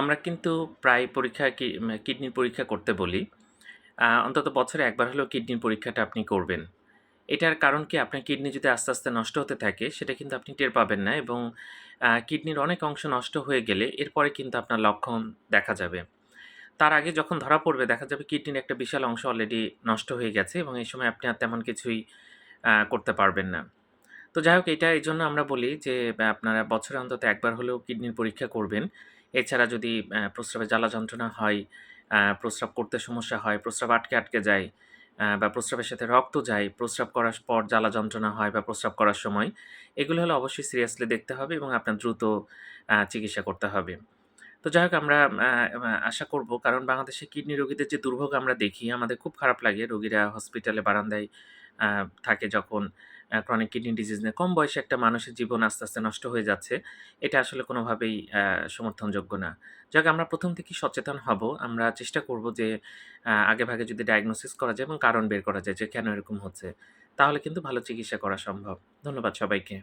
আমরা কিন্তু প্রায় পরীক্ষা কিডনির পরীক্ষা করতে বলি। অন্তত বছরে একবার হলেও কিডনির পরীক্ষাটা আপনি করবেন। এটার কারণ কি আপনার কিডনি যদি আস্তে, আস্তে নষ্ট হতে থাকে সেটা কিন্তু আপনি টের পাবেন না এবং কিডনির অনেক অংশ নষ্ট হয়ে গেলে এরপরে কিন্তু আপনার লক্ষণ দেখা যাবে। তার আগে যখন ধরা পড়বে দেখা যাবে কিডনির একটা বিশাল অংশ অলরেডি নষ্ট হয়ে গেছে এবং এই সময় আপনি আর তেমন কিছুই করতে পারবেন না। তো যাই হোক এটা এই জন্য আমরা বলি যে আপনারা বছরে অন্তত একবার হলেও কিডনির পরীক্ষা করবেন। এছাড়া যদি প্রস্রাবে জ্বালা যন্ত্রণা হয়, প্রস্রাব করতে সমস্যা হয়, প্রস্রাব আটকে, আটকে যায় বা প্রস্রাবের সাথে রক্ত যায়, প্রস্রাব করার পর জ্বালা যন্ত্রণা হয় বা প্রস্রাব করার সময়, এগুলো হলে অবশ্যই সিরিয়াসলি দেখতে হবে এবং আপনার দ্রুত চিকিৎসা করতে হবে। তো যাই হোক আমরা আশা করব কারণ বাংলাদেশে কিডনি রোগীদের যে দুর্ভোগ আমরা দেখি আমাদের খুব খারাপ লাগে। রোগীরা হসপিটালে বারান্দায় থাকে যখন ক্রনিক কিডনি ডিজিজ নিয়ে কম বয়সে একটা মানুষের জীবন আস্তে, আস্তে নষ্ট হয়ে যাচ্ছে। এটা আসলে কোনোভাবেই সমর্থনযোগ্য না। যাকে আমরা প্রথম থেকেই সচেতন হব। আমরা চেষ্টা করব যে আগেভাগে যদি ডায়াগনোসিস করা যায় এবং কারণ বের করা যায় যে কেন এরকম হচ্ছে। তাহলে কিন্তু ভালো চিকিৎসা করা সম্ভব। ধন্যবাদ সবাইকে।